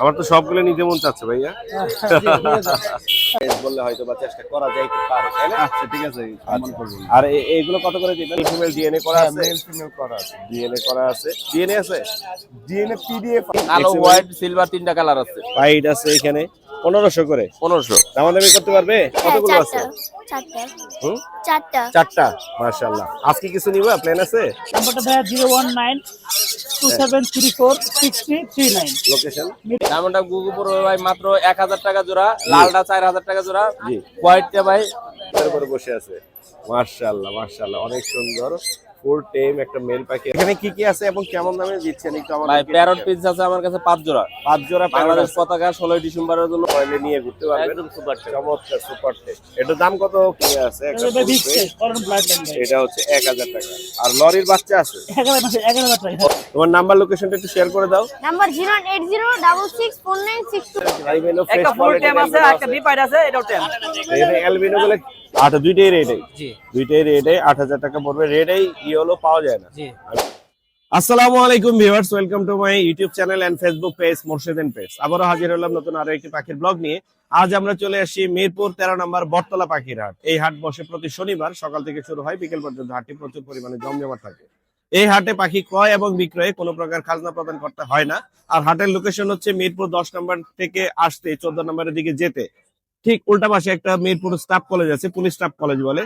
আমার তো সবগুলো নিতে মন চাচ্ছে ভাইয়া। বললে হয়তো বা চেষ্টা করা যায় কি পারে তাই না? আচ্ছা ঠিক আছে করব। আর এ- এইগুলো কত করে দিবেন? ফিমেল ডিএনএ করা আছে? মেল ফিমেল করা আছে। ডিএনএ করা আছে। ডিএনএ আছে? ডিএনএ পিডিএফ কালো হোয়াইট সিলভার তিনটা কালার আছে। হোয়াইট আছে এখানে। পনেরোশো করে। পনেরোশো। দামাদামি করতে পারবে? কতগুলো আছে? হ্যাঁ, চারটা। চারটা চারটা আজকে কিছু নিবা? প্ল্যান আছে? নাম্বারটা ভাইয়া zero one nine two seven three four six three three nine. Location ডায়মন্ডটা গুগুপুর ভাই মাত্র এক হাজার টাকা জোড়া লালটা চার হাজার টাকা জোড়া। হোয়াইটটা ভাই। বসে আছে। মাশাআল্লাহ মাশাআল্লাহ অনেক সুন্দর। ফুল টেম একটা মেল পাখি এখানে কি কি আছে এবং কেমন দামে দিচ্ছেন? একটু ভাই প্যারট পিস আছে আমার কাছে পাঁচ জোড়া। পাঁচ জোড়া বাংলাদেশ পতাকা ষোলোই ডিসেম্বরের জন্য। মোবাইলে নিয়ে ঘুরতে পারবেন। একদম সুপার চমৎকার সুপার টেক এটার দাম কত কি আছে? এটা হচ্ছে এক হাজার টাকা। আর লরির বাচ্চা আছে? এগারো মাসে এগারো হাজার টাকা। তোমার নাম্বার লোকেশনটা একটু শেয়ার করে দাও। Number zero eight zero four nine six two albino fresh একটা ফুল টেম আছে একটা বি পাইড আছে এটাও টেম এখানে অ্যালবিনো গুলো আট দুইটাই রেডে জি। দুইটাই রেডে আট হাজার টাকা পড়বে। রেডেই ইয়েলো পাওয়া যায় না। জি। আসসালামু আলাইকুম viewers welcome to my YouTube channel and Facebook page Morshed and page আবারও হাজির হলাম নতুন আরও একটি পাখির ব্লগ নিয়ে। আজ আমরা চলে আসছি মিরপুর তেরো নম্বর বটতলা পাখির হাট। এই হাট বসে প্রতি শনিবার সকাল থেকে শুরু হয় বিকেল পর্যন্ত হাটটি প্রচুর পরিমাণে জমজমাট থাকে। এই হাটে পাখি ক্রয় এবং বিক্রয়ে কোনো প্রকার খাজনা প্রদান করতে হয় না। আর হাটের লোকেশন হচ্ছে মিরপুর দশ নম্বর থেকে আসতে চোদ্দ নম্বরের দিকে যেতে। ঠিক উল্টা পাশে একটা মিরপুর স্টাফ কলেজ আছে পুলিশ স্টাফ কলেজ বলে।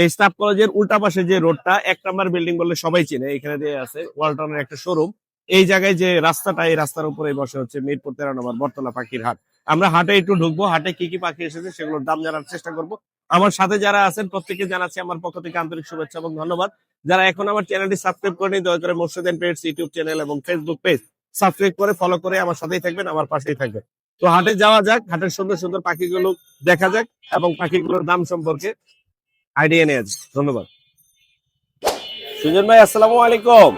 এই স্টাফ কলেজের উল্টা পাশে যে রোডটা এক নাম্বার বিল্ডিং বললে সবাই চিনে, এখানে দিয়ে আছে ওয়ালটনের একটা শোরুম এই জায়গায় যে রাস্তাটা, এই রাস্তার উপরে বসে হচ্ছে মিরপুর তেরো নম্বর, বটতলা পাখির হাট। আমরা হাটে একটু ঢুকবো, হাটে কি কি পাখি এসেছে সেগুলোর দাম জানার চেষ্টা করব। আমার সাথে যারা আছেন প্রত্যেকে জানাচ্ছি আমার পক্ষ থেকে আন্তরিক শুভেচ্ছা এবং ধন্যবাদ। যারা এখন আমার চ্যানেলটি সাবস্ক্রাইব করেনি, দয়া করে Morshed and page YouTube channel এবং ফেসবুক পেজ সাবস্ক্রাইব করে ফলো করে আমার সাথেই থাকবেন, আমার পাশেই থাকবেন। তো হাটে যাওয়া যাক হাটের সুন্দর সুন্দর পাখিগুলো দেখা যাক এবং পাখিগুলোর দাম সম্পর্কে আইডিয়া নেওয়া যাক ধন্যবাদ। সুজন ভাই আসসালামু আলাইকুম।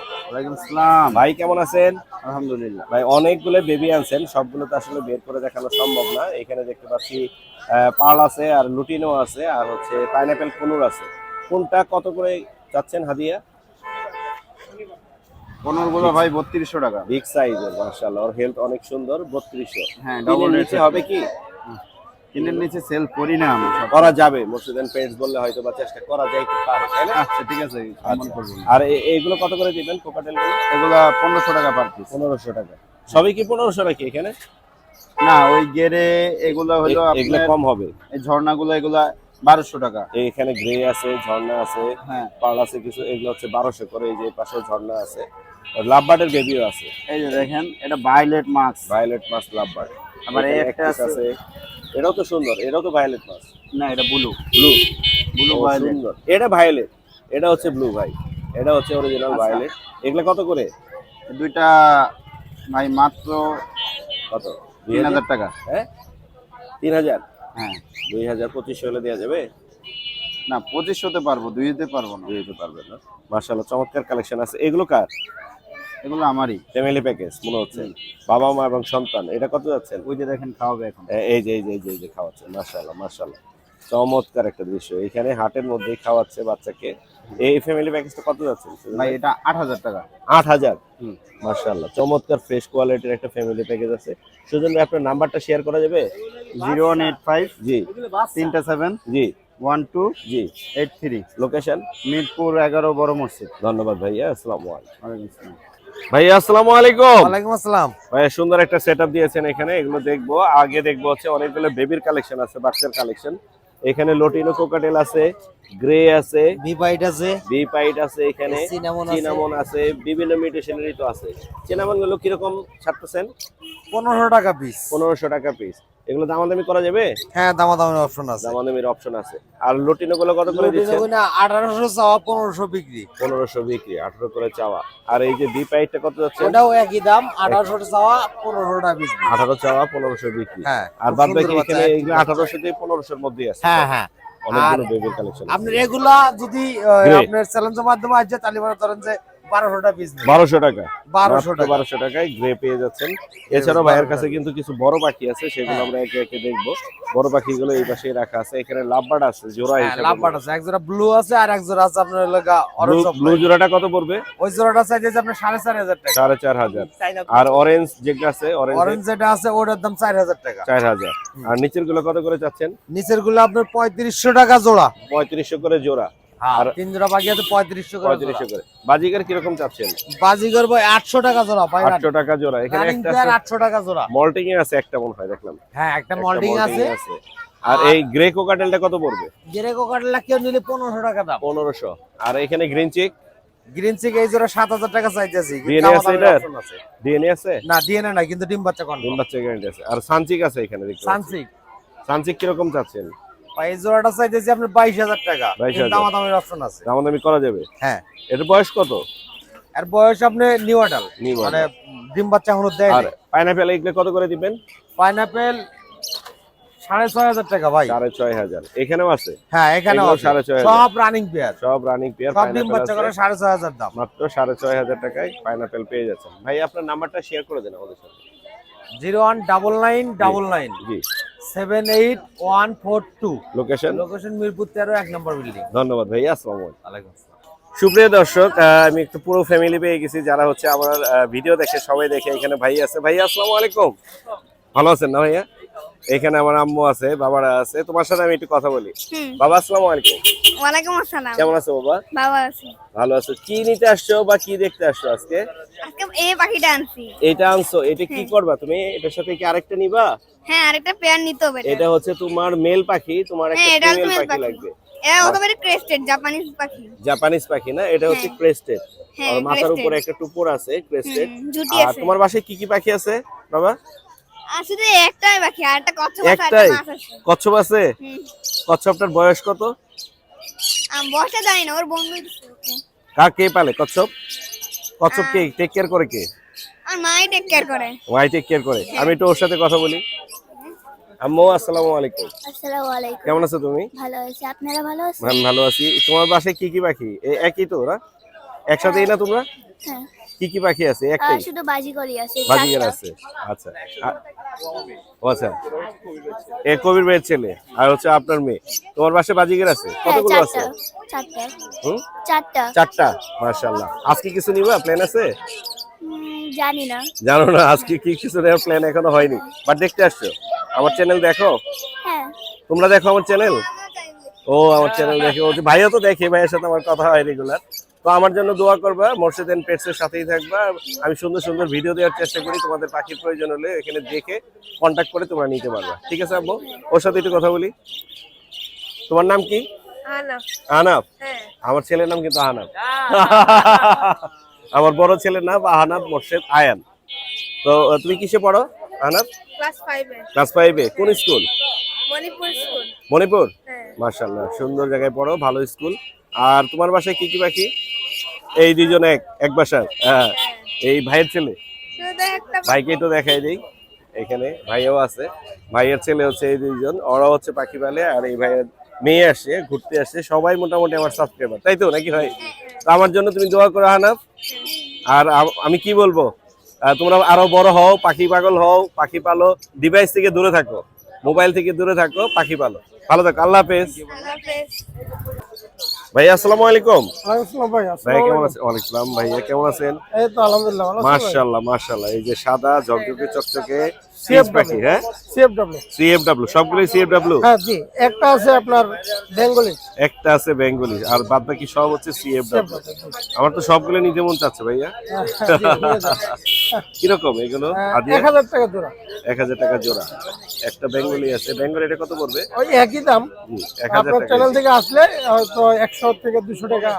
আসসালাম। ভাই কেমন আছেন? আলহামদুলিল্লাহ। ভাই অনেকগুলো বেবি আনছেন সবগুলো তো আসলে বের করে দেখানো সম্ভব না। এখানে দেখতে পাচ্ছি পার্ল আছে আর লুটিনো আছে আর হচ্ছে পাইনাপেল কুনুর আছে। কোনটা কত করে যাচ্ছেন হাদিয়া? পনেরো ভাই বত্রিশশো টাকা। বিগ সাইজের মার্শাল্লাহ ওর হেলথ অনেক সুন্দর বত্রিশশো। হ্যাঁ ডবল নিচে হবে কি? কিনের নিচে সেল করি না আমি করা যাবে মুর্শিদান পেন্টস বললে হয়তো বা চেষ্টা করা যায় পারে তাই না? আচ্ছা ঠিক আছে করব আর এইগুলো কত করে দিবেন এগুলা পনেরোশো টাকা পার পিস পনেরোশো টাকা। সবই কি পনেরোশো নাকি এখানে? না ওই গেরে এগুলা হলো এগুলো কম হবে। এই ঝর্ণাগুলো এগুলা বারোশো টাকা। এখানে গ্রে আছে ঝর্ণা আছে হ্যাঁ। পার্ল আছে কিছু এগুলো হচ্ছে বারোশো করে এই যে পাশে ঝর্ণা আছে। লাভবার্ডের বেবিও আছে। এই যে দেখেন এটা ভাইলেট মাছ ভায়োলেট মাছ লাভবার্ড আবার এই একটা আছে। এটাও তো সুন্দর এটাও তো ভায়োলেট মাছ না এটা ব্লু ব্লু ব্লু সুন্দর। এটা ভায়োলেট এটা হচ্ছে ব্লু ভাই। এটা হচ্ছে অরিজিনাল আচ্ছা। ভায়োলেট এগুলো কত করে? দুইটা ভাই মাত্র কত? দুই তিন হাজার টাকা। হ্যাঁ? তিন হাজার? হ্যাঁ। দুই হাজার পঁচিশশো হলে দেওয়া যাবে? না পঁচিশ হতে পারব দুই হতে পারব না। দিয়ে দিতে পারবেন না। মার্শাল্লাহ চমৎকার কালেকশন আছে। এগুলো কার? এগুলো আমারই। ফ্যামিলি প্যাকেজ মনে হচ্ছে বাবা মা এবং সন্তান। এটা কত যাচ্ছেন? ওই যে দেখেন খাওয়াবে এখন। এই যে এই যে এই যে খাওয়াচ্ছে মার্শাল্লাহ মার্শাল্লাহ চমৎকার একটা দৃশ্য। এখানে হাটের মধ্যেই খাওয়াচ্ছে বাচ্চাকে। এই ফ্যামিলি প্যাকেজটা কত যাচ্ছে? ভাই এটা আট হাজার টাকা। আট হাজার? হুম। মার্শাল্লাহ চমৎকার ফ্রেশ কোয়ালিটির একটা ফ্যামিলি প্যাকেজ আছে। সুজন ভাই আপনার নাম্বারটা শেয়ার করা যাবে? জিরো ওয়ান এইট ফাইভ জি। তিনটা সেভেন জি। ওয়ান টু জি। Eight three. লোকেশন মিরপুর এগারো বড় মসজিদ। ধন্যবাদ ভাইয়া আসসালামু আলাইকুম। ওয়ালাইকুম আসসালাম। ভাইয়া আসসালামু আলাইকুম। ওয়ালাইকুম আসসালাম। ভাইয়া সুন্দর একটা সেটআপ দিয়েছেন এখানে এগুলো দেখব। আগে দেখব হচ্ছে অনেকগুলো বেবির কালেকশন আছে বাচ্চার কালেকশন এখানে লটিনো কোকাটেল আছে গ্রে আছে বি পাইড আছে বি পাইট আছে এখানে। চিনামন আছে। বিভিন্ন মিউটেশনেরই তো আছে। চিনামনগুলো কীরকম ছাড়তেছেন? পনেরোশো টাকা পিস পনেরোশো টাকা পিস এগুলো দামাদামি করা যাবে? হ্যাঁ দামাদামি অপশন আছে। দামাদামির অপশন আছে। আর লটিনো গুলো কত করে দিচ্ছেন আঠারোশো চাওয়া পনেরোশো বিক্রি। পনেরোশো বিক্রি আঠারো করে চাওয়া। আর এই যে বি পাইটটা কত যাচ্ছে? ওটাও একই দাম আঠারোশো চাওয়া পনেরোশো টাকা বিক্রি চাওয়া পনেরোশো বিক্রি। হ্যাঁ আর বাদ বাকি এখানে এগুলো বাচ্চা। আঠারোশো থেকে পনেরোশোর মধ্যেই আছে। হ্যাঁ হ্যাঁ। অনেকগুলো বেবির কালেকশন আপনার এগুলা যদি। আপনার চ্যালেঞ্জের মাধ্যমে আসছে তাহলে মনে করেন পিস বারোশো টাকা। বারোশো টাকা। বারোশো টাকায় গ্রে পেয়ে যাচ্ছেন। এছাড়াও ভাইয়ের কাছে কিন্তু কিছু বড় পাখি আছে সেগুলো আমরা একে একে দেখব। বড় পাখিগুলো এই পাশে রাখা আছে। এখানে লাভবার্ড আছে জোড়া হ্যাঁ, লাভবার্ড আছে। এক জোড়া ব্লু আছে আর এক জোড়া আছে আপনার ব্লু জোড়াটা কত পড়বে? ওই জোড়াটা চাইছে আপনার সাড়ে চার হাজার টাকা। সাড়ে চার হাজার। আর অরেঞ্জ যেটা আছে অরেঞ্জ অরেঞ্জ যেটা আছে ওটার দাম চার হাজার টাকা। চার হাজার। আর নিচেরগুলো কত করে চাচ্ছেন? নিচেরগুলো আপনার পঁয়ত্রিশশো টাকা জোড়া। পঁয়ত্রিশশো করে জোড়া। আর তিন জোড়া আছে পঁয়ত্রিশশো করে পঁয়ত্রিশশো করে। বাজিকার কীরকম চাচ্ছেন? আটশো টাকা জোড়া আটশো টাকা জোড়া। এখানে একটা আটশো টাকা জোড়া। মল্টিং এ আছে একটা মনে হয় দেখলাম। হ্যাঁ একটা মল্টিং আছে। আর এই গ্রে কোকাটেলটা কত পড়বে? কেউ নিলে পনেরোশো টাকা দাম। পনেরোশো। আর এখানে গ্রিন চিক গ্রিন চিক এই জোড়া সাত হাজার টাকা চাইতেছি। DNA আছে এটার? ডিএনএ আছে। না ডিএনএ না কিন্তু ডিম বাচ্চা কন ডিম বাচ্চা গ্যারান্টি আছে। আর সানচিক আছে এখানে সানচিক কীরকম চাচ্ছেন? এই জোড়াটা চাইতেছি আপনার বাইশ হাজার টাকা। 22,000 দামাদামের অপশন আছে। দামাদামি করা যাবে? হ্যাঁ। এর বয়স কত? আর বয়স আপনি নিউ আডাল মানে ডিম বাচ্চা এখনও দেয় আর পাইনাপেল এগুলো কত করে দিবেন? পাইনাপেল সাড়ে ছয় হাজার টাকা ভাই। সাড়ে ছয় হাজার। এখানেও আছে? হ্যাঁ এখানে এগুলো সাড়ে ছয়। সব রানিং পেয়ার সব রানিং পেয়ার সব ডিম বাচ্চা করে সাড়ে ছয় হাজার দাম। মাত্র সাড়ে ছয় হাজার টাকায় পাইনাপেল পেয়ে যাচ্ছেন। ভাই আপনার নাম্বারটা শেয়ার করে দেন আমাদের সাথে। Zero one double nine double nine. জি। Seven eight one four two location location Mirpur তেরো এক নম্বর বিল্ডিং ধন্যবাদ ভাইয়া আসসালামু আলাইকুম। আলাইকুম সুপ্রিয় দর্শক আমি একটু পুরো ফ্যামিলি পেয়ে গেছি যারা হচ্ছে আমার ভিডিও দেখে সবাই দেখে এখানে ভাই আছে। ভাইয়া আসসালামু আলাইকুম। ভালো আছেন না ভাইয়া? এখানে আমার আম্মু আছে বাবারা আছে তোমার সাথে আমি একটু কথা বলি। বাবা আসসালামু আলাইকুম। ওয়ালাইকুম আসসালাম। কেমন আছো বাবা? বাবা আছে। ভালো আছো। কি নিতে আসছো বা কি দেখতে আসছো আজকে? আজকে এই পাখিটা আনছি। এটা আনছো এটা কি করবা তুমি? এটার সাথে কি আরেকটা নিবা? হ্যাঁ আরেকটা পেয়ার নিতে হবে এটা। হচ্ছে তোমার মেল পাখি তোমার একটা হ্যাঁ ফিমেল পাখি লাগবে। এটা একেবারে ক্রেস্টেড জাপানিজ পাখি। জাপানিজ পাখি না এটা হচ্ছে হ্যাঁ। ক্রেস্টেড হ্যাঁ, আর মাথার উপরে একটা টুপুর আছে ক্রেস্টেড আর তোমার বাসায় কি কি পাখি আছে বাবা? আর একটাই পাখি আর একটা কচ্ছপ আছে একটাই? কচ্ছপ আছে? কচ্ছপটার বয়স কত? আমি বসে যাই না ওর বন্ধু কার কে পালে কচ্ছপ? কচ্ছপ কে টেক কেয়ার করে কে? আর মাই টেক কেয়ার করে। টেক কেয়ার করে। আমি একটু ওর সাথে কথা বলি। আম্মু আসসালামু আলাইকুম। আসসালামু আলাইকুম। কেমন আছো তুমি? ভালো আছি। আপনারা ভালো আছেন? আমি ভালো আছি। তোমার বাসায় কি কি পাখি? একই তো একসাথেই না তোমরা? হ্যাঁ। কি কি পাখি আছে? একটাই। শুধু বাজিকরি আছে বাজিগার আছে। আচ্ছা। ও আচ্ছা। এ কবির ভাইয়ের ছেলে আর হচ্ছে আপনার মেয়ে। তোমার বাসায় বাজিগার আছে? কতগুলো আছে? চারটা। হুম? চারটা। চারটা? মাশাআল্লাহ। আজকে কিছু নিবা? প্ল্যান আছে? জানি না। জানো না আজকে কি কিছু নেওয়ার প্ল্যান এখনও হয়নি। বাট দেখতে আসছো। আমার চ্যানেল দেখো? হ্যাঁ। তোমরা দেখো আমার চ্যানেল ও আমার চ্যানেল দেখে। বলছে ভাইও তো দেখে ভাইয়ের সাথে আমার কথা হয় রেগুলার তো আমার জন্য দোয়া করবা মোর্শেদ এন্ড পেটস এর সাথেই থাকবা। আমি সুন্দর সুন্দর ভিডিও দেওয়ার চেষ্টা করি তোমাদের পাখির প্রয়োজন হলে এখানে দেখে কন্টাক্ট করে তোমরা নিতে পারবা। ঠিক আছে আব্বু? ওর সাথে একটু কথা বলি। তোমার নাম কি? আনা আহনাফ হ্যাঁ। আমার ছেলের নাম কিন্তু আহনাফ আমার বড় ছেলের নাম আহনাফ মোর্শেদ আয়ান। তো তুমি কিসে পড়ো? আহনাফ ক্লাস 5 এ। ক্লাস ফাইভে কোন স্কুল? মণিপুর স্কুল। মণিপুর? হ্যাঁ। মার্শাল্লাহ সুন্দর জায়গায় পড়ো ভালো স্কুল। আর তোমার বাসায় কি কি পাখি? এই দুজন এক এক বাসার? হ্যাঁ। এই ভাইয়ের ছেলে? ভাইকে একটু দেখাই দিই। এখানে ভাইও আছে। ভাইয়ের ছেলে হচ্ছে এই দুইজন ওরা হচ্ছে পাখি পালে আর এই ভাইয়ের মেয়ে আসে ঘুরতে আসে। সবাই মোটামুটি আমার সাবস্ক্রাইবার তাই তো? নাকি ভাই? তো আমার জন্য তুমি দোয়া করো হানাফ আর আমি কি বলব? তোমরা আরও বড় হও, পাখি পাগল হও, পাখি পালো ডিভাইস থেকে দূরে থাকো মোবাইল থেকে দূরে থাকো, পাখি পালো। ভালো থাকো আল্লাহ হাফেজ। ভাই আসসালামু আলাইকুম। আসসালাম ভাই কেমন আছেন? ওয়ালাইকুম ভাইয়া কেমন আছেন? এই তো আলহামদুলিল্লাহ ভালো মাশাআল্লাহ মাশাআল্লাহ। এই যে সাদা ঝকঝকে চকচকে সিএফ সিএফ হ্যাঁ? সিএফডব্লিউ সিএফডব্লিউ সবগুলোই সিএফডব্লিউ হ্যাঁ জি। একটা আছে আপনার বেঙ্গলি। একটা আছে বেঙ্গলি আর বাদ বাকি সব হচ্ছে সিএফডব্লিউ আমার তো সবগুলো নিতে মন চাচ্ছে ভাইয়া। কীরকম এগুলো? আদিয়া এক হাজার টাকা জোড়া। এক হাজার টাকা জোড়া। একটা বেঙ্গলি আছে। বেঙ্গলি এটা কত পড়বে? ওই একই দাম। এক হাজার চ্যানেল থেকে আসলে হয়তো একশো থেকে দুশো টাকা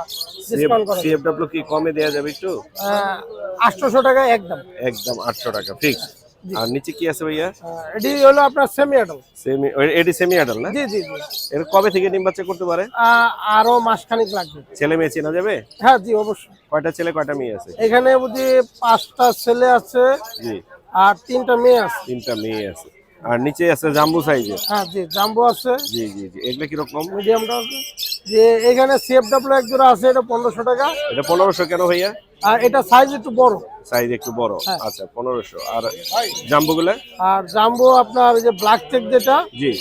ডিসকাউন্ট করে সিএফডব্লিউ কি কমে দেওয়া যাবে একটু? আটশোশো টাকা একদম। একদম আটশো টাকা ফিক্স আর নিচে কি আছে ভাইয়া? এটি হলো আপনার সেমি অ্যাডাল সেমি এটি সেমি আডাল না? জি জি জি। এর কবে থেকে ডিম বাচ্চা করতে পারে? আরও মাসখানিক লাগবে। ছেলে মেয়ে চেনা যাবে? হ্যাঁ জি অবশ্যই। কয়টা ছেলে কয়টা মেয়ে আছে? এখানে বুঝি পাঁচটা ছেলে আছে জি। আর তিনটা মেয়ে আছে। তিনটা মেয়ে আছে। আর নিচে আছে জাম্বু সাইজের হ্যাঁ জি জাম্বু আছে। জি জি জি। এগুলো কীরকম মিডিয়ামটা আছে। যে এখানে সিএফডব্লিউ এক জোড়া আছে এটা পনেরোশো টাকা। এটা পনেরোশো কেন ভাইয়া? আর এটা সাইজ একটু বড়। সাইজ একটু বড়। হ্যাঁ। আচ্ছা পনেরোশো। আর জাম্বো গুলা আর জাম্বো আপনার যে ব্ল্যাক চেক যেটা জি।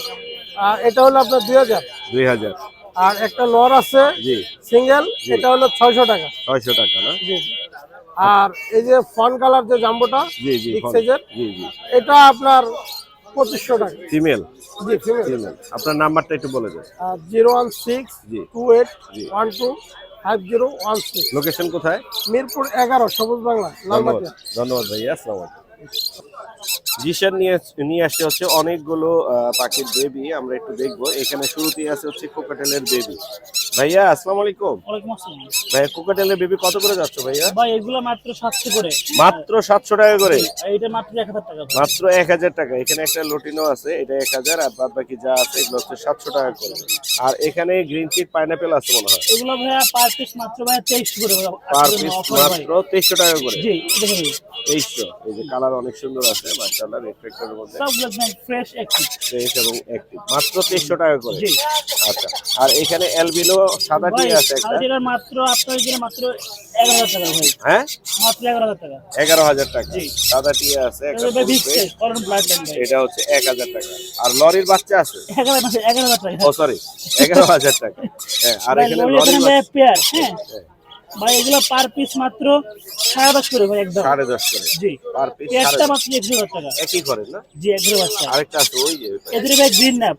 আহ, এটা হলো আপনার দুই হাজার। দুই হাজার। আর একটা নর আছে জি। সিঙ্গেল এটা হলো ছয়শো টাকা। ছয়শো টাকা না? জি। আর এই যে ফন কালার যে জাম্বোটা জি জি এটা আপনার পঁচিশশো টাকা। ফিমেল আপনার নাম্বারটা একটু বলে দেন। জিরো ওয়ান সিক্স জি। টু এইট জি। One two five zero one six. Location কোথায়? মিরপুর এগারো সবুজ বাংলা ধন্যবাদ। ভাইয়া আসসালাম জিশান নিয়ে নিয়ে আসছে হচ্ছে অনেকগুলো পাখির বেবি আমরা একটু দেখব। এখানে শুরুতেই আছে হচ্ছে কোকাটেলের বেবি ভাইয়া আসসালামু আলাইকুম। ওয়ালাইকুম আসসালাম। ভাইয়া কোকাটেলের বেবি কত করে যাচ্ছে ভাইয়া? ভাই এগুলো মাত্র সাতশো করে। মাত্র সাতশো টাকা করে? এটা মাত্র এক হাজার টাকা। মাত্র এক হাজার টাকা। এখানে একটা লটিনো আছে এটা এক হাজার আর বাদ বাকি যা আছে এগুলো হচ্ছে সাতশো টাকা করে। আর এখানে গ্রিন চিট পাইনাপেল আছে মনে হয়। এগুলো ভাইয়া পার পিস মাত্র ভাইয়া তেইশশো করে পার পিস মাত্র তেইশশো টাকা করে। জি দেখুন তেইশশো। এই যে কালার অনেক সুন্দর আছে মার্শাল্লাহ রেফ্লেক্টরের মধ্যে। সবগুলো ফ্রেশ একটি ফ্রেশ এবং অ্যাক্টিভ মাত্র তেইশশো টাকা করে। জি। আচ্ছা আর এখানে অ্যালবিনো সাদা ভাই টি আছে একটা। সাদাটির মাত্র আপনার এখানে মাত্র এগারো হাজার টাকা ভাই। হ্যাঁ? মাত্র এগারো হাজার টাকা। এগারো হাজার টাকা। জি। সাদা টি আছে একটা এটা করন ব্লাড লাইন হচ্ছে এক হাজার টাকা। আর লরির বাচ্চা আছে? এগারো মাসে এগারো হাজার টাকা। ও সরি এগারো হাজার টাকা। হ্যাঁ আর এখানে লরির পেয়ার হ্যাঁ। হ্যাঁ, ভাই এগুলো পার পিস মাত্র সাড়ে দশ করে ভাই একদম। সাড়ে দশ করে। জি। পার পিস পেয়ারটা মাত্র একশো টাকা। একই করেন না? জি একশো আরেকটা আছে ওই যে। এদের ভাই গ্রিন ন্যাপ।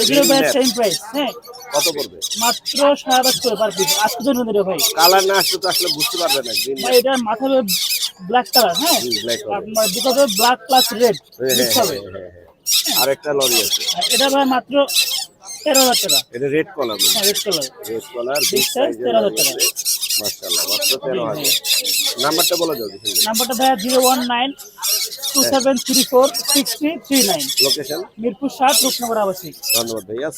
এগুলো ভাই। সেম প্রাইস হ্যাঁ। কত পড়বে? মাত্র সাড়ে করে পার পিস আজকে জন্য দিলে ভাই। কালার না আসলে তো আসলে বুঝতে পারবে না ভাই এটা মাথা ব্ল্যাক কালার হ্যাঁ। ব্ল্যাক আপনার দুটো ব্ল্যাক প্লাস রেড মিক্স হবে। আরেকটা লরি আছে। এটা ভাই মাত্র তেরো হাজার টাকা। এটা রেড কলার হ্যাঁ red colour red collar big size, সাইজের 13,000 টাকা। মাশাআল্লাহ মাত্র 13000 নাম্বারটা বলে দেখি। নাম্বারটা ভাইয়া zero one nine two seven three four six three three nine location Mirpur সাত রূপনগর আবাসিক ধন্যবাদ ভাইয়া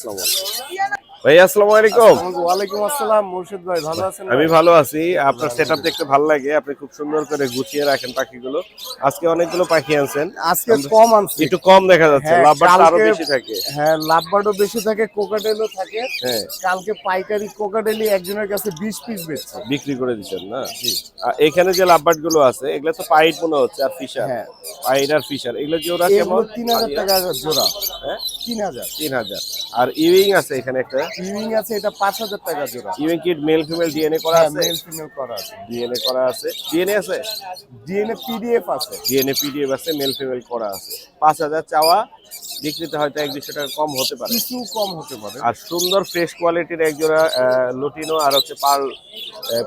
ভাইয়া আসসালামু আলাইকুম। ওয়ালাইকুম আসসালাম মুর্শিদ ভাই ভালো আছেন আমি ভালো আছি। আপনার সেটআপ দেখতে ভালো লাগে আপনি খুব সুন্দর করে গুছিয়ে রাখেন পাখিগুলো। আজকে অনেকগুলো পাখি আনছেন। আজকে কম আনছি। একটু কম দেখা যাচ্ছে হ্যাঁ, লাভবারটা আরও বেশি থাকে। হ্যাঁ লাভবার্ডও বেশি থাকে কোকাটেলও থাকে। হ্যাঁ। কালকে পাইকারি কোকাটেলি একজনের কাছে বিশ পিস বেচছে। বিক্রি করে দিচ্ছেন না? এখানে যে লাভবার্ডগুলো আছে এগুলো তো পাইট মনে হচ্ছে আর ফিশার হ্যাঁ। পাইট আর ফিশার এগুলো জোড়া এগুলো কেমন? তিন হাজার টাকা জোড়া। হ্যাঁ? তিন হাজার। তিন হাজার। আর ইউইং আছে এখানে একটা? ইউইং আছে এটা পাঁচ হাজার টাকা জোড়া। ইউইং কিট মেল ফিমেল ডিএনএ করা হ্যাঁ আছে? মেল ফিমেল করা আছে। ডিএনএ করা আছে। ডিএনএ আছে? ডিএনএ পিডিএফ আছে। ডিএনএ পিডিএফ আছে মেল ফিমেল করা আছে। পাঁচ হাজার চাওয়া বিক্রিতে হয়তো এক দুশো টাকা কম হতে পারে। কিছু কম হতে পারে। আর সুন্দর ফ্রেশ কোয়ালিটির এক জোড়া আহ, লুটিনো আর হচ্ছে পার্ল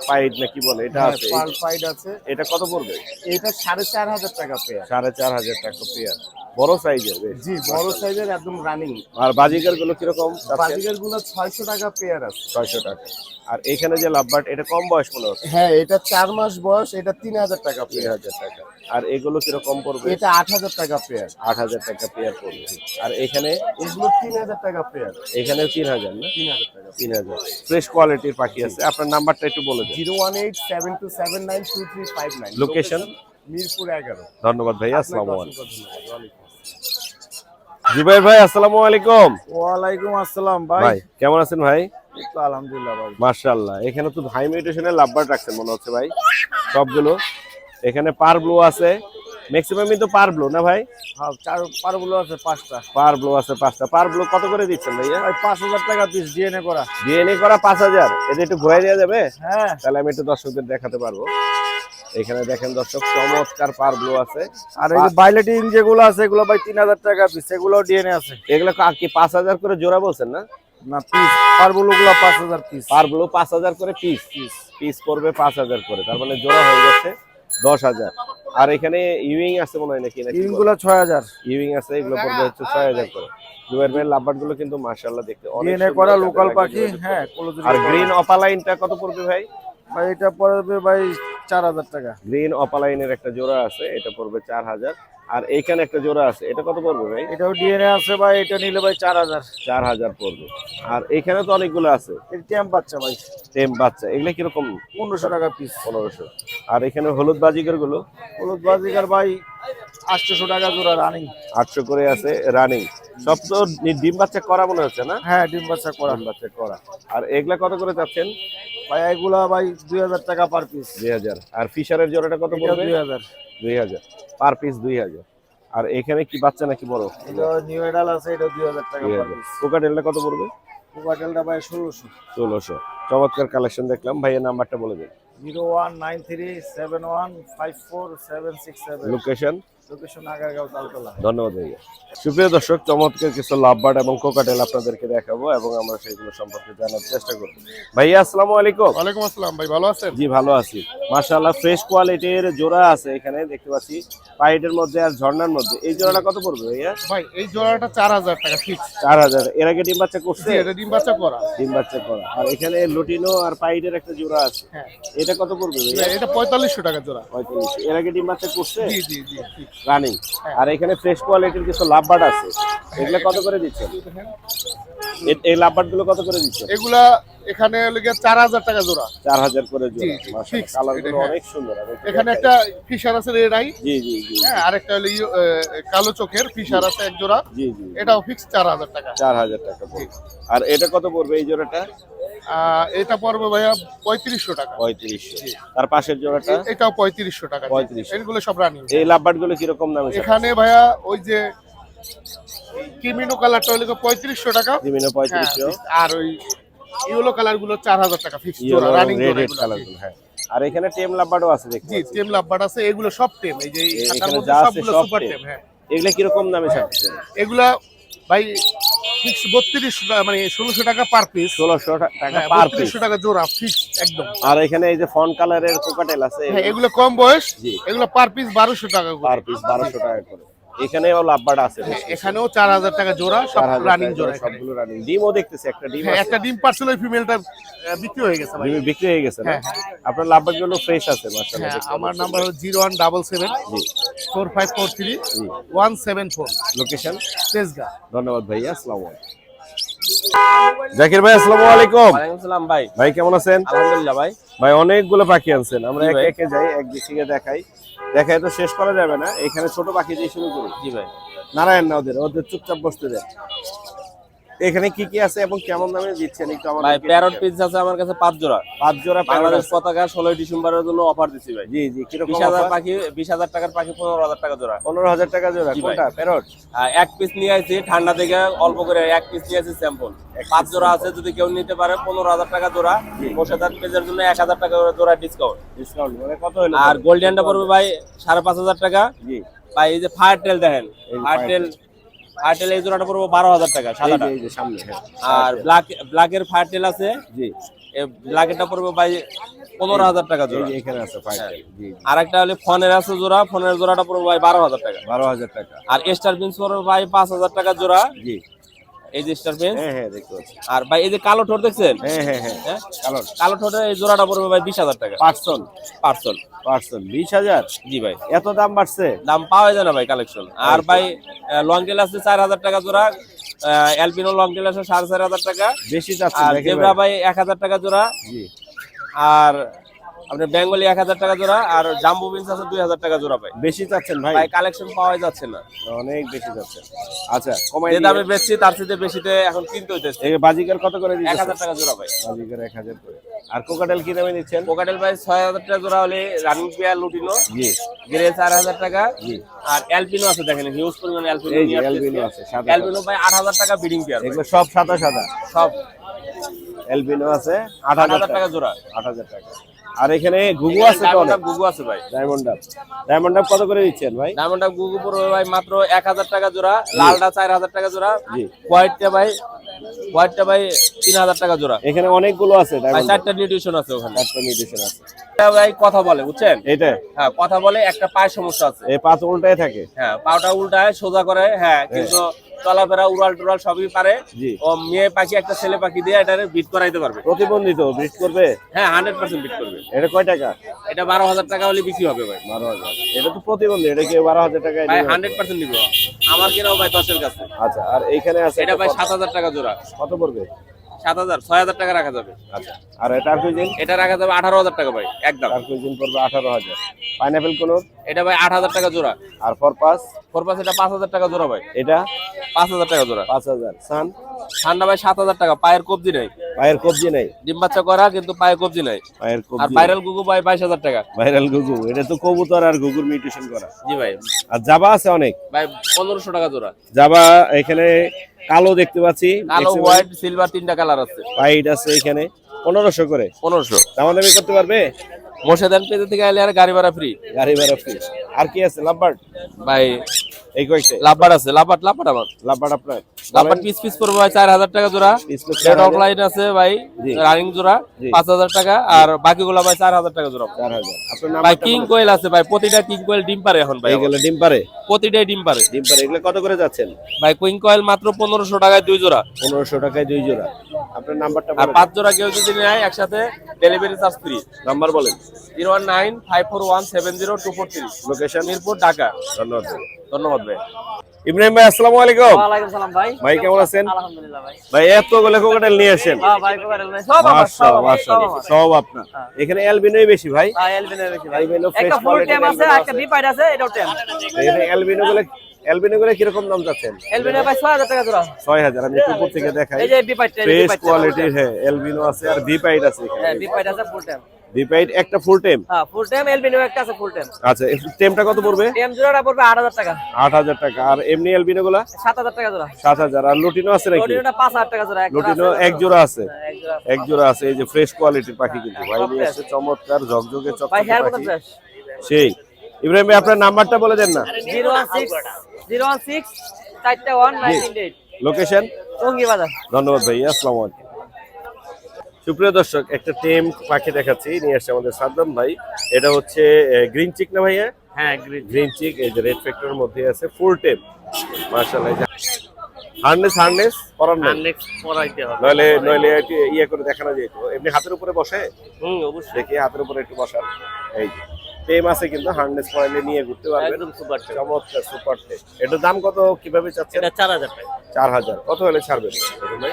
পাইড না কি বলে? এটা হ্যাঁ, আছে। পার্ল পাইড আছে। এটা কত পড়বে? এটা সাড়ে চার হাজার টাকা পেয়ার। সাড়ে চার হাজার টাকা পেয়ার। বড় সাইজের জি বড় সাইজের একদম রানিং আর বাজিকারগুলো কীরকম? বাজিকারগুলো ছয়শো টাকা পেয়ার আছে। ছয়শো টাকা। আর এখানে যে লাভবার্ড এটা কম বয়স মনে হচ্ছে? হ্যাঁ এটা চার মাস বয়স এটা তিন হাজার টাকা তিন হাজার টাকা। আর এগুলো কীরকম পড়বে? এটা আট হাজার টাকা পেয়ার আট হাজার টাকা পেয়ার পড়বে। আর এখানে? এগুলো তিন হাজার টাকা পেয়ার এখানে তিন হাজার না? তিন হাজার টাকা। তিন হাজার। ফ্রেশ কোয়ালিটির পাখি আছে। আপনার নাম্বারটা একটু বলে দিন। Zero one eight seven two seven nine two three five nine. Location? Mirpur এগারো। ধন্যবাদ ভাই আপনাকে আসসালামু আলাইকুম। জুবাইর ভাই আসসালামু আলাইকুম। ওয়ালাইকুম আসসালাম ভাই। কেমন আছেন ভাই? আলহামদুলিল্লাহ ভাই। মার্শাল্লাহ এখানে তো হাই মিউটেশনের লাভবার্ড রাখছেন মনে হচ্ছে ভাই। সবগুলো। এখানে পার ব্লু আছে। ম্যাক্সিমামই তো পার ব্লু না ভাই? হ্যাঁ চার পারগুলো আছে পাঁচটা। পার ব্লু আছে পাঁচটা। পার ব্লু কত করে দিচ্ছেন ভাইয়া? ভাই পাঁচ হাজার টাকা পিস ডিএনএ করা। ডিএনএ করা পাঁচ হাজার। এটা একটু ঘুরে দেওয়া যাবে? হ্যাঁ। তাহলে আমি একটু দর্শকদের দেখাতে পারব। এখানে দেখেন দর্শক চমৎকার পার ব্লু আছে। আর এই যে বাইলেটিন যেগুলো আছে এগুলো ভাই তিন হাজার টাকা পিস এগুলো ডিএনএ আছে। এগুলো কা- কি পাঁচ হাজার করে জোড়া বলছেন না? না পিস হাজার পিস পার ব্লু করে পিস পিস পিস পড়বে পাঁচ হাজার করে তার মানে জোড়া হয়ে যাচ্ছে দশ হাজার। আর এখানে ইউইং আছে মনে হয় নাকি ইউইং আছে এগুলো পড়বে হচ্ছে ছয় হাজার করে। জুয়ের লাভবার্ডগুলো কিন্তু দেখতে অনেক ডিএনএ করা লোকাল পাখি হ্যাঁ ভিতরে। আর গ্রিন অপালাইনটা কত পড়বে ভাই? ভাই এটা পড়বে ভাই চার হাজার টাকা। গ্রিন অপালাইনের একটা জোড়া আছে এটা পড়বে চার হাজার। আর এইখানে একটা জোড়া আছে এটা কত পড়বে ভাই? এটাও ডিএনএ আছে ভাই এটা নিলে ভাই চার হাজার। চার হাজার পড়বে। আর এখানে তো অনেকগুলো আছে। টেম বাচ্চা ভাই। টেম বাচ্চা এগুলো কীরকম? পনেরোশো টাকা পিস পনেরোশো। আর এখানে হলুদ বাজিকারগুলো হলুদ বাজিকার ভাই আটশোশো টাকা জোড়া রানিং আটশো করে আছে রানিং সব তো ডিম বাচ্চা করা মনে হচ্ছে না? হ্যাঁ ডিম বাচ্চা করা। ডিম বাচ্চা করা। আর এগুলা কত করে চাচ্ছেন ভাই এগুলা ভাই দুই হাজার টাকা পার পিস দুই হাজার। আর ফিশারের জোড়াটা কত পড়বে? দুই হাজার। দুই হাজার। পার পিস দুই হাজার। আর এখানে কি বাচ্চা নাকি বড়? এটা নিউ এডাল আছে এটা দুই হাজার টাকা দুই পার পিস কোকাটেলটা কত পড়বে? কোকাটেলটা ভাই ষোলোশো। ষোলোশো। চমৎকার কালেকশন দেখলাম। ভাইয়ের নাম্বারটা বলে দিন। Zero one nine three seven one five four seven six seven. Location ধন্যবাদ ভাইয়া। সুপ্রিয় দর্শক চমৎকার কিছু লাভবার্ড এবং কোকাটেল আপনাদেরকে দেখাবো এবং আমরা সেগুলো সম্পর্কে জানার চেষ্টা করব। ভাইয়া আসসালামু আলাইকুম। ওয়ালাইকুম আসসালাম ভাই ভালো আছেন? জি ভালো আছি। মাশাআল্লাহ ফ্রেশ কোয়ালিটির জোড়া আছে এখানে দেখতে পাচ্ছি। পাইটের মধ্যে আর ঝর্ণার মধ্যে। এই জোড়াটা কত পড়বে ভাইয়া? ভাই এই জোড়াটা চার হাজার টাকা ফিক্স চার হাজার। এর আগে ডিম বাচ্চা করছে? এটা ডিম বাচ্চা করা। ডিম বাচ্চা করা। আর এখানে লুটিনো আর পাইটের একটা জোড়া আছে। হ্যাঁ। এটা কত পড়বে ভাইয়া? এটা পঁয়তাল্লিশশো টাকা জোড়া। পঁয়তাল্লিশ এর আগে ডিম বাচ্চা করছে? জি জি জি। রানিং আর এখানে ফ্রেশ কোয়ালিটির কিছু লাভবার্ড আছে। এগুলো কত করে দিচ্ছেন এই লাভবার্ডগুলো কত করে দিচ্ছেন এগুলা এখানে লেগে চার হাজার টাকা জোড়া। চার হাজার করে জি, জি, কালারগুলো হ্যাঁ। অনেক সুন্দর এখানে একটা ফিশার আছে রেড আই জি জি জি হ্যাঁ আরেকটা হলো ইয়ে, কালো চোখের ফিশার আছে এক জোড়া। জি জি এটাও ফিক্স চার হাজার টাকা। চার হাজার টাকা আর এটা কত পড়বে এই জোড়াটা? এটা পড়বে ভাইয়া পঁয়ত্রিশশো টাকা। পঁয়ত্রিশশো। তার পাশের জোড়াটা? এটাও পঁয়ত্রিশশো টাকা 3500 এগুলো সব রানিং এই লাভবার্ডগুলো কীরকম দামে এখানে ভাইয়া ওই যে কিমিনো কালারটা হলো পঁয়ত্রিশশো টাকা। বিভিন্ন পঁয়ত্রিশশো। হ্যাঁ, আর ওই ইয়েলো কালারগুলো চার হাজার টাকা ফিক্স জোড়া রানিং কালারগুলো হ্যাঁ। আর এখানে টেম লাভবার্ডও আছে দেখতে জি টেম লাভবার্ড আছে এগুলো সব টেম এই যে সবগুলো সব সুপার টেম। হ্যাঁ। এগুলা কীরকম দামে ছাড়ছেন এগুলা ভাই ফিক্স বত্রিশ মানে ষোলোশো টাকা পার পিস ষোলোশো টাকা হ্যাঁ পার পিস টাকা জোড়া ফিক্স একদম। আর এখানে এই যে ফন কালারের কোকাটেল আছে হ্যাঁ এগুলো কম বয়স এগুলো পার পিস বারোশো টাকা করে। পার পিস বারোশো টাকা করে। এখানেও লাভবার্ড আছে। হ্যাঁ, এখানেও চার হাজার টাকা জোড়া সব রানিং জোড়া সবগুলো রানিং ডিমও দেখতেছি একটা ডিম হ্যাঁ আছে। একটা ডিম পার্সেল ওই ফিমেলটা বিক্রি হয়ে গেছে ভাই। ডিম বিক্রি হয়ে গেছে না? হ্যাঁ, আপনার লাভবার্ডগুলো ফ্রেশ আছে মাশাআল্লাহ আমার নাম্বার হলো জিরো ওয়ান ডাবল সেভেন জি। ফোর ফাইভ ফোর থ্রি জি। One seven four location Tejgaon ধন্যবাদ ভাইয়া আসসালামু আলাইকুম। জাকির ভাই আসসালামু আলাইকুম। ওয়ালাইকুম সালাম ভাই। ভাই কেমন আছেন? আলহামদুলিল্লাহ ভাই। ভাই অনেকগুলো পাখি আনছেন আমরা একে একে যাই এক দিকে দেখাই। দেখাই তো শেষ করা যাবে না। এখানে ছোট পাখি দিয়ে শুরু করি। জি ভাই। নারায়ণ না ওদের ওদের চুপচাপ বসতে দেন। এখানে কি কি আছে এবং কেমন দামে দিচ্ছেন একটু আমার ভাই প্যারট পিস আছে আমার কাছে পাঁচ জোড়া। পাঁচ জোড়া বাংলাদেশ পতাকা ষোলোই ডিসেম্বরের জন্য অফার দিচ্ছি ভাই। জি জি কীরকম বিশ হাজার পাখি বিশ হাজার টাকার পাখি পনেরো হাজার টাকা জোড়া। পনেরো হাজার টাকা জোড়া। কোনটা? প্যারট এক পিস নিয়ে আসছি ঠান্ডা থেকে অল্প করে এক পিস নিয়ে আসছি স্যাম্পল পাঁচ জোড়া আছে যদি কেউ নিতে পারে পনেরো হাজার টাকা জোড়া। বসে পেজের জন্য এক হাজার টাকা জোড়া ডিসকাউন্ট ডিসকাউন্ট মানে কত হলো আর গোল্ডেনটা পড়বে ভাই সাড়ে পাঁচ হাজার টাকা। জি। ভাই এই যে ফায়ার টেল দেখেন। ফায়ার টেল ফায়ার টেল এই জোড়াটা পড়ব বারো হাজার টাকা সাদাটা। হ্যাঁ আর ব্ল্যাক ব্ল্যাকের ফায়ার আছে। জি। ব্ল্যাকেরটা পড়বে ভাই পনেরো হাজার টাকা জোড়া। এখানে আছে আর একটা হলে ফোনের আছে জোড়া ফোনের জোড়াটা পড়বে ভাই বারো হাজার টাকা। বারো হাজার টাকা। আর স্টার পিন্স পড়বে ভাই পাঁচ হাজার টাকা জোড়া। জি। এই যে স্টার হ্যাঁ হ্যাঁ দেখতে পাচ্ছি। আর ভাই এই যে কালো ঠোঁট দেখছেন? হ্যাঁ হ্যাঁ হ্যাঁ হ্যাঁ? কালার কালো ঠোঁটের এই জোড়াটা পড়বে ভাই বিশ হাজার টাকা। পার্সন পার্সন পার্সন বিশ হাজার? জি ভাই। এত দাম বাড়ছে? দাম পাওয়া যায় না ভাই কালেকশন আর ভাই লং টেল আছে চার হাজার টাকা জোড়া অ্যালপিনো লং টেল আছে সাড়ে চার হাজার টাকা। বেশি চাচ্ছেন আর জেব্রা ভাই? ভাই এক হাজার টাকা জোড়া। জি। আর আপনার বেঙ্গলি এক হাজার টাকা জোড়া আর জাম্বু বিনস আছে দুই হাজার টাকা জোড়া ভাই। বেশি চাচ্ছেন ভাই? ভাই কালেকশন পাওয়া যাচ্ছে না। অনেক বেশি যাচ্ছে। আচ্ছা কমাই যে দামে বেচছি তার চেয়ে বেশিতে এখন কিনতে হইতেছে। এই বাজিকার কত করে এক হাজার টাকা জোড়া ভাই। বাজিকার এক হাজার করে। আর কোকাটেল কি দামে দিচ্ছেন পোকাটেল ভাই ছয় হাজার টাকা জোড়া হলে রানিং পেয়ার লুটিনো। জি। গ্রে চার হাজার টাকা। জি। আর অ্যালপিনো আছে দেখেন হিউজ পরিমাণ অ্যালপিনো যে আছে অ্যালপিনো ভাই আট হাজার টাকা বিডিং পেয়ার এগুলো সব সাদা সাদা? সব। অ্যালবিনো আছে আট হাজার টাকা জোড়া। আট হাজার টাকা। আর এখানে ঘুঘু আছে তো অনেক? গুগু আছে ভাই। ডায়মন্ড ডাব ডায়মন্ড ডাব কত করে দিচ্ছেন ভাই? ডায়মন্ড গুগু পড়বে ভাই মাত্র এক হাজার টাকা জোড়া লালটা চার হাজার টাকা জোড়া জি। হোয়াইটটা ভাই হোয়াইটটা ভাই তিন হাজার টাকা জোড়া। এখানে অনেকগুলো আছে ভাই চারটা নিউট্রিশন আছে ওখানে। চারটা নির্দেশন আছে। এটা ভাই কথা বলে বুঝছেন? এইটা? হ্যাঁ কথা বলে একটা পায়ের সমস্যা আছে। এই পাঁচ উল্টায় থাকে। হ্যাঁ পাওটা উল্টায় সোজা করে হ্যাঁ। কিন্তু চলাফেরা উড়াল টুরাল সবই পারে। ও মেয়ে পাখি একটা ছেলে পাখি দিয়ে এটা বিট করাইতে পারবে। প্রতিবন্ধিত বিট করবে? হ্যাঁ হান্ড্রেড পার্সেন্ট বিট করবে। এটা কয় টাকা? এটা বারো হাজার টাকা হলে বিক্রি হবে ভাই। বারো হাজার। এটা তো প্রতিবন্ধী এটা কি বারো হাজার টাকা ভাই হান্ড্রেড পার্সেন্ট নিবো। আমার কেনাও ভাই দশের কাছে। আচ্ছা আর এইখানে আছে এটা ভাই সাত হাজার টাকা জোড়া। কত পড়বে? সাত হাজার ছয় হাজার টাকা রাখা যাবে। আচ্ছা আর এটা আর কুইজিন এটা রাখা যাবে আঠারো হাজার টাকা ভাই একদম। আর কুইজিন পড়বে আঠারো হাজার। পাইনাপেল কোন এটা ভাই আট হাজার টাকা জোড়া। আর ফরপাস ফোর পাস এটা পাঁচ হাজার টাকা জোড়া ভাই। এটা? পাঁচ হাজার টাকা জোড়া। পাঁচ হাজার। সান? ঠান্ডা ভাই সাত হাজার টাকা পায়ের কবজি নাই। পায়ের কবজি নাই? ডিম বাচ্চা করা কিন্তু পায়ের কবজি নাই। পায়ের আর ভাইরাল গুগু ভাই বাইশ হাজার টাকা। ভাইরাল গুগু এটা তো কবুতর আর গুগুর মিউটেশন করা। জি ভাই। আর জাবা আছে অনেক? ভাই পনেরোশো টাকা জোড়া। জাবা এখানে কালো দেখতে পাচ্ছি কালো হোয়াইট সিলভার তিনটা কালার আছে। হোয়াইট আছে এখানে পনেরোশো করে। পনেরোশো। দামাদামি করতে পারবে? মোর্শেদান পেজে থেকে আইলে আর গাড়ি ভাড়া ফ্রি গাড়ি ভাড়া ফ্রি আর কি আছে? লাভবার্ড ভাই এই আছে আপনার। পিস পিস পড়বে ভাই টাকা জোড়া। Piece piece রেড অফলাইন আছে ভাই রানিং জোড়া টাকা। আর বাকিগুলো ভাই চার হাজার টাকা জোড়া। আপনার নাম ভাই কিং কোয়েল আছে ভাই প্রতিটা কিং কোয়েল ডিম পারে এখন ভাই। ডিম পারে? প্রতিটাই ডিম পারে। ডিম পারে এগুলো কত করে যাচ্ছেন? ভাই কুইং কয়েল মাত্র পনেরোশো টাকায় দুই জোড়া। পনেরোশো টাকায় দুই জোড়া। আপনার নাম্বারটা আর পাঁচ জোড়া কেউ যদি নেয় একসাথে ডেলিভারি চার্জ ফ্রি নাম্বার বলেন। Zero one nine five four one seven zero two four three location Mirpur Dhaka. ধন্যবাদ। ধন্যবাদ ভাই। ইব্রাহিম ভাই আসসালামু আলাইকুম। ওয়ালাইকুম সালাম ভাই। ভাই কেমন আছেন? আলহামদুলিল্লাহ ভাই। ভাই এতগুলো কোকাটেল নিয়ে আসেন। হ্যাঁ ভাই সব আমার সব আপনার। এখানে অ্যালবিনোই বেশি ভাই। হ্যাঁ এলবিনো বেশি ভাই। একটা ফুল আছে একটা বিপাইড আছে এটাও টেম এখানে অ্যালবিনো গুলো অ্যালবিনো গুলো কীরকম দাম যাচ্ছেন এলবিনো ভাই 6000 টাকা জোড়া। ছয় হাজার আমি একটু উপর থেকে দেখাই। এই যে ফ্রেশ কোয়ালিটির হ্যাঁ এলবিনো আছে আর ভিপাইড আছে হ্যাঁ বিপাইড আছে ফুল ভিপাইড একটা ফুল টেম হ্যাঁ ফুল টেম এলবিনো একটা আছে ফুল টেম আচ্ছা টেমটা কত পড়বে? টেম জোড়াটা পড়বে 8000 টাকা। আট হাজার টাকা। আর এমনি এলবিনো গুলা? 7000 টাকা জোড়া। সাত হাজার। আর লুটিনো আছে নাকি? লটিনোটা 5000 টাকা জোড়া লুটিনো আছে। এক জোড়া আছে। হ্যাঁ, এক জোড়া আছে। এই যে ফ্রেশ কোয়ালিটির পাখি কিন্তু। ভাই সব নিয়ে fresh। চমৎকার ঝকঝকে ভাই চকচকে হেয়ার কত পাখি। ফ্রেশ সেই। ইব্রাহিম ভাই আপনার নাম্বারটা বলে দেন না। 016 016 চারটা 1998 লোকেশন টঙ্গী বাজার। ধন্যবাদ ভাই আসসালামু আলাইকুম। সুপ্রিয় দর্শক একটা টেম পাখি দেখাচ্ছি নিয়ে আসছে আমাদের সাদ্দাম ভাই। এটা হচ্ছে গ্রিন চিক না ভাইয়া? হ্যাঁ গ্রিন চিক। এই যে রেড ফ্যাক্টরের মধ্যে আছে ফুল টেম। মার্শাল্লাহ হার্নেস হার্নেস করার নাই নেক্সট হবে। নইলে নইলে ইয়ে করে দেখানো যেত এমনি হাতের উপরে বসে? হুম অবশ্যই। দেখি হাতের উপরে একটু বসান এই যে টেম আছে কিন্তু হার্নেস পরাইলে নিয়ে ঘুরতে পারবেন। একদম সুপার চমৎকার সুপার টেম। এটার দাম কত কীভাবে এটা 4000 টাকা। চার হাজার। কত হলে ছাড়বেন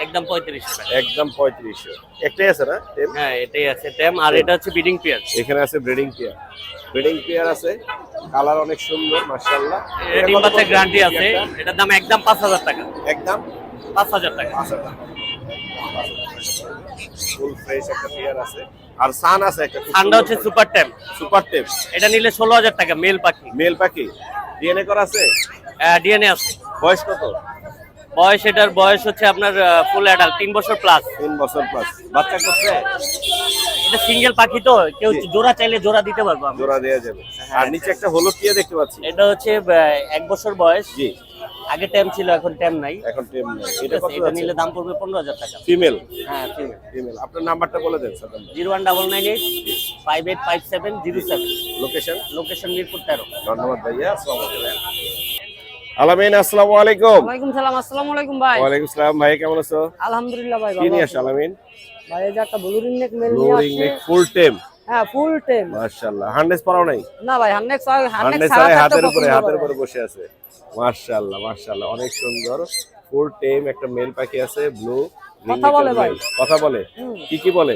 একদম 3500 টাকা। একদম পঁয়ত্রিশশো। একটাই আছে না হ্যাঁ এটাই আছে। টেম আর এটা হচ্ছে বিডিং পেয়ার। এখানে আছে ব্রিডিং পেয়ার। ব্রিডিং পেয়ার আছে কালার অনেক সুন্দর মাশাআল্লাহ। এটা ডিম বাচ্চা গ্যারান্টি আছে। এটার দাম একদম 5000 টাকা। একদম? 5000 টাকা। ফুল ফ্রেশ একটা পেয়ার আছে। আর সান আছে একটা ঠান্ডা হচ্ছে সুপার টেম সুপার টেপ এটা নিলে 16000 টাকা মেল পাখি। মেল পাখি। ডিএনএ করা আছে? ডিএনএ আছে। বয়স কত? বয়স এটার বয়স হচ্ছে আপনার ফুল অ্যাডাল্ট তিন বছর প্লাস তিন বছর প্লাস বাচ্চা করছে? এটা সিঙ্গেল পাখি তো কেউ জোড়া চাইলে জোড়া দিতে পারব আমরা। জোড়া দেওয়া যাবে। আর নিচে একটা হলুদ টিয়া দেখতে পাচ্ছি। এটা হচ্ছে এক বছর বয়স। জি। আগে টেম ছিল এখন টেম নাই। এখন টেম নেই। এটা কত এটা নিলে দাম পড়বে পনেরো হাজার টাকা। ফিমেল হ্যাঁ ফিমেল আপনার নাম্বারটা বলে দেন seven zero seven. Location location Mirpur তেরো। ধন্যবাদ ভাইয়া আসসালামু আলাইকুম। আলামিন আসসালামু আলাইকুম। ওয়ালাইকুম সালাম আসসালামু আলাইকুম ভাই। ওয়ালাইকুম আসসালাম ভাই কেমন আছো? আলহামদুলিল্লাহ ভাই কি নিয়ে। আলামিন? ভাই এই যে একটা ব্লুরিং নেক মেল নিয়ে আসছি। নেক ফুল টেম হ্যাঁ ফুল টেম মাশাআল্লাহ হান্ড্রেস পরাও নাই? না ভাই হান্নেক হান্নেক হান্ড্রেস সারা হাতের উপরে হাতের। উপরে বসে আছে। মাশাআল্লাহ মাশাআল্লাহ অনেক সুন্দর। ফুল টেম একটা মেল পাখি আছে ব্লু কথা বলে ভাই। কথা বলে? কি কি বলে?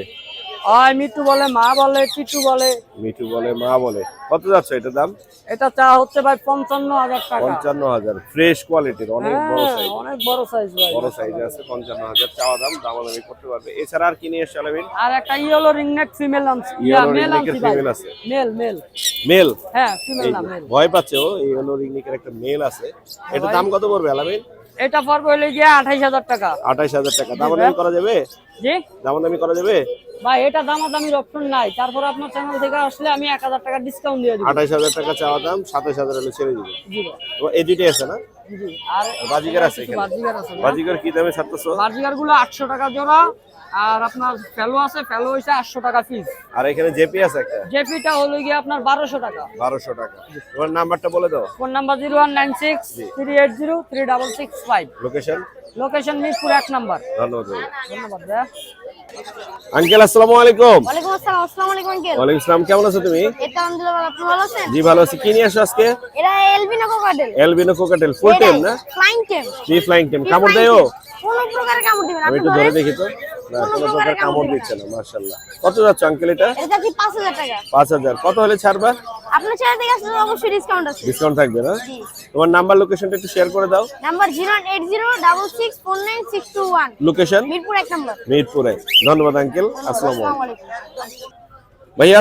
হয় মিটু বলে মা বলে টিটু বলে। মিঠু বলে মা বলে। কত যাচ্ছে এটার দাম? এটা চা হচ্ছে ভাই পঞ্চান্ন হাজার টাকা। পঞ্চান্ন হাজার। ফ্রেশ কোয়ালিটির অনেক বড় হ্যাঁ সাইজ অনেক বড় সাইজ ভাই। বড় সাইজ আছে পঞ্চান্ন হাজার। চাওয়া দাম দামাদামি করতে পারবে। এছাড়া আর কি নিয়ে আলামিন? আর একটা ইয়েলো রিং নেক ফিমেল আনছি। Yellow মেল ringneck এর আনছি ভাই। female আছে। মেল মেল মেল হ্যাঁ ফিমেল না মেল ভয় পাচ্ছে ও এই হলো রিংনিকের একটা মেল আছে। এটা দাম কত পড়বে আলামিন? এটা পড়বে হইলে গিয়ে আঠাইশ হাজার টাকা। আঠাইশ হাজার টাকা। দামাদামি করা যাবে? জি? দামাদামি করা যাবে? ভাই এটা দামাদামির অপশন নাই। তারপর আপনার চ্যানেল থেকে আসলে আমি এক হাজার টাকা ডিসকাউন্ট দিয়ে দিব। হাজার টাকা চাওয়া দাম সাতাইশ হাজার হলে ছেড়ে দিবে। জি। এই দুইটাই আছে না? জি আর বাজিকার আছে এখানে। বাজিগার আছে বাজিকার কি দামে ছাড়তেছো? বার্জিগারগুলো আটশো টাকা জোড়া আর আপনার ফেলো আছে ফেলো হইছে আটশো টাকা পিস আর এখানে জেপি আছে একটা? জেপিটা হলো গিয়ে আপনার বারোশো টাকা। বারোশো টাকা। তোমার নাম্বারটা বলে দাও। Phone number zero one nine six three eight zero three double six five. Location location Mirpur এক নাম্বার। ধন্যবাদ ভাই। ধন্যবাদ ভাইয়া। আঙ্কেল আসসালামু আলাইকুম। ওয়ালাইকুম আসসালাম আসসালামু আলাইকুম আঙ্কেল। ওয়ালাইকুম আসসালাম কেমন আছো তুমি? এটা আলহামদুলিল্লাহ ভালো। আপনি ভালো আছেন? জি ভালো আছি। কি নিয়ে আসো আজকে? এরা albino cockatiel albino cockatiel full time না? Flying tame free flying time কামড় দেয় ও কোন প্রকার কামড় দিবেন আমি একটু ধরে দেখি তো। না কোনো প্রকার কামড় দিচ্ছে না। মার্শাল্লাহ কত যাচ্ছে আঙ্কেল এটা? এটা যাচ্ছে পাঁচ হাজার টাকা? পাঁচ হাজার। কত হলে ছাড়বা? আপনার চ্যানেল থেকে আসলে অবশ্যই ডিসকাউন্ট আছে। ডিসকাউন্ট থাকবে না? তোমার নাম্বার লোকেশনটা একটু শেয়ার করে দাও। নাম্বার লোকেশন মিরপুর এক নম্বর। মিরপুরে। ধন্যবাদ আঙ্কেল আসসালামু আলাইকুম।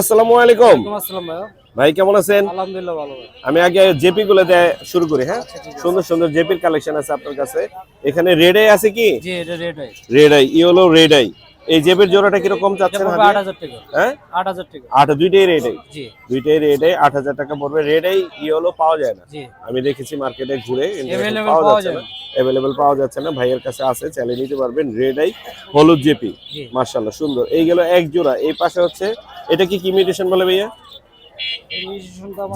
আসসালামু আলাইকুম। আসসালাম ভাইয়া। ভাই কেমন আছেন? আলহামদুলিল্লাহ ভালো আমি আগে জেপি গুলো দিয়ে শুরু করি হ্যাঁ? সুন্দর সুন্দর জেপির কালেকশন আছে আপনার কাছে। এখানে রেড আই আছে কি? জি এটা রেট হয় red eye yellow red eye এই জেপের জোড়াটা কীরকম চাচ্ছেন আট হাতে? হাজার টাকা। হ্যাঁ? আট হাজার টাকা। আট দুইটাই রেড আই জি। দুইটাই রেড আই আট হাজার টাকা পড়বে। রেড আই ইয়েলো পাওয়া যায় না। জি। আমি দেখেছি মার্কেটে ঘুরে পাওয়া যাচ্ছে না। অ্যাভেলেবেল পাওয়া যাচ্ছে না। ভাইয়ের কাছে আছে চাইলে নিতে পারবেন। রেড আই হলুদ জেপি। জি। মার্শাল্লাহ সুন্দর। এই গেল এক জোড়া। এই পাশে হচ্ছে এটা কি কি মিউটেশন বলে ভাইয়া?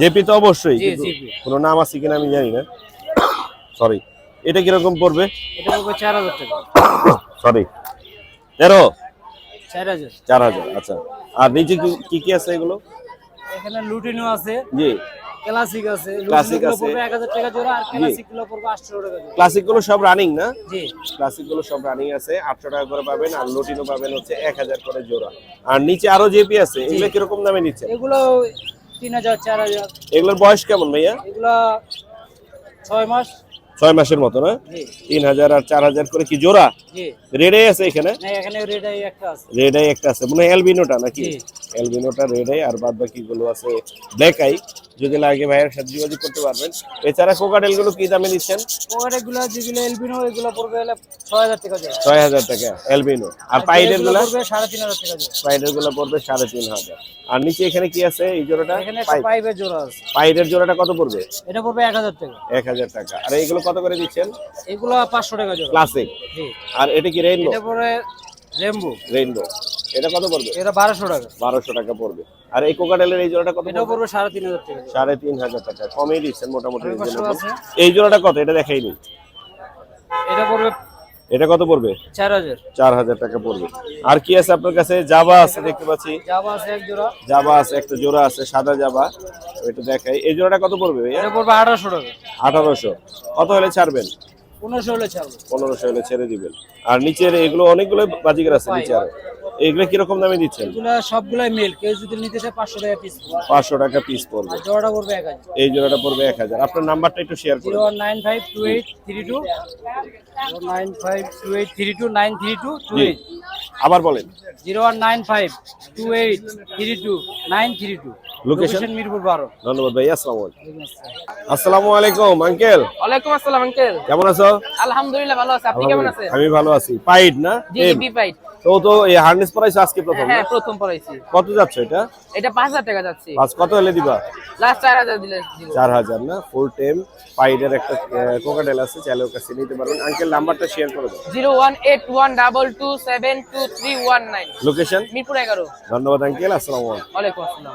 জেপি তো অবশ্যই। কোনো নাম আছে কিনা আমি জানি না। সরি এটা কীরকম পড়বে? এটা পড়বে চার হাজার টাকা। সরি তেরো? চার হাজার। চার হাজার আচ্ছা। আর নিচে কি- কি কি আছে এগুলো? এখানে লুটিনো আছে। জি। ক্লাসিক আছে লুটিনো আছে। পড়বে এক হাজার টাকা জোড়া আর ক্লাসিকগুলো পড়বে আটশো টাকা জোড়া। ক্লাসিকগুলো সব রানিং না? জি। ক্লাসিকগুলো সব রানিং আছে আটশো টাকা করে পাবেন আর লটিনো পাবেন হচ্ছে এক হাজার করে জোড়া। আর নিচে আরও জেপি আছে এগুলো কীরকম দামে নিচ্ছে? এগুলো তিন হাজার চার হাজার। এগুলোর বয়স কেমন ভাইয়া? এগুলা ছয় মাস। ছয় মাসের মতো না? তিন হাজার আর চার হাজার করে কি জোড়া? রেডাই আছে এখানে? রেডাই একটা আছে। মনে এলবিনোটা নাকি। এলবিনোটা রেডাই আর বাদ বাকি গুলো আছে ব্ল্যাক আই যদি লাগে ভাইয়ের সাথে যোগাযোগ করতে পারবেন। এছাড়া কোকাটেলগুলো কি দামে দিচ্ছেন ওর এগুলো যেগুলো এলবিনো এগুলো পড়বে হলে ছয় হাজার টাকা ছয় হাজার টাকা এলবিনো আর পাইডের এগুলো গুলা পড়বে সাড়ে তিন হাজার টাকা পাইডেরগুলো পড়বে সাড়ে তিন হাজার। আর নিচে এখানে কি আছে এই জোড়াটা? এখানে পাইপের জোড়া আছে। পাইডের জোড়াটা কত পড়বে? এটা পড়বে এক হাজার টাকা। এক হাজার টাকা। আর এইগুলো কত করে দিচ্ছেন? এগুলো পাঁচশো টাকা জোড়া। ক্লাসিক আর এটা কি রেইনবো এটা পড়বে রেমবো রেইনবো এটা কত পড়বে? এটা বারোশো টাকা। বারোশো টাকা পড়বে। আর এই কোকাটেলের এই জোড়াটা কত এটাও পড়বে? পড়বে সাড়ে তিন হাজার টাকা। জোড়া। সাড়ে তিন হাজার টাকা। কমই দিচ্ছেন মোটামুটি। এই জোড়াটা কত? এটা দেখাইনি এটা পড়বে এটা কত পড়বে? চার হাজার। চার হাজার টাকা পড়বে। আর কি আছে আপনার কাছে? জাবা আছে দেখতে পাচ্ছি। জাবা আছে এক জোড়া। জাবা আছে একটা জোড়া আছে সাদা জাবা। এটা দেখাই। এই জোড়াটা কত পড়বে এটা পড়বে আঠারোশো টাকা। আঠারোশো। কত হলে ছাড়বেন? পনেরোশো হলে ছাড়বো। পনেরোশো হলে ছেড়ে দিবেন। আর নিচের এগুলো অনেকগুলো বাজিকার আছে নিচে আরও। এগুলো কীরকম দামে দিচ্ছেন? এগুলো সবগুলাই মেল কেউ যদি নিতে চায় পাঁচশো টাকা পিস পাঁচশো টাকা পিস পড়বে। আর জোড়াটা পড়বে এক হাজার। এই জোড়াটা পড়বে এক হাজার। আপনার নাম্বারটা একটু শেয়ার করুন one nine five two eight three two. Nine five two eight three two. Nine three two two eight আবার বলেন। Zero one nine five two eight three two. Nine three two? Location Mirpur বারো। ধন্যবাদ ভাই আসসালামু আলাইকুম। আসসালামু আলাইকুম uncle ওয়ালাইকুম আসসালাম আঙ্কেল কেমন আছো? আলহামদুলিল্লাহ ভালো আছে। আপনি কেমন আছেন? আমি ভালো আছি। পাইড না? জি। বি পাইট তো তো এই হার্নেস আজকে প্রথম হ্যাঁ প্রথম পড়াইছি কত যাচ্ছে এটা? এটা পাঁচ হাজার টাকা যাচ্ছে। পাঁচ কত হলে দিবা? লাস্ট চার হাজার দিলে দিব। চার হাজার না? ফুল টাইম পাইডের একটা কোকাডেল আছে চাইলে ওর কাছে নিতে পারবেন। আঙ্কেল নাম্বারটা শেয়ার করে দাও। Zero one eight one double two seven two three one nine. Location Mirpur এগারো। ধন্যবাদ আঙ্কেল আসসালামু আলাইকুম। ওয়ালাইকুম আসসালাম।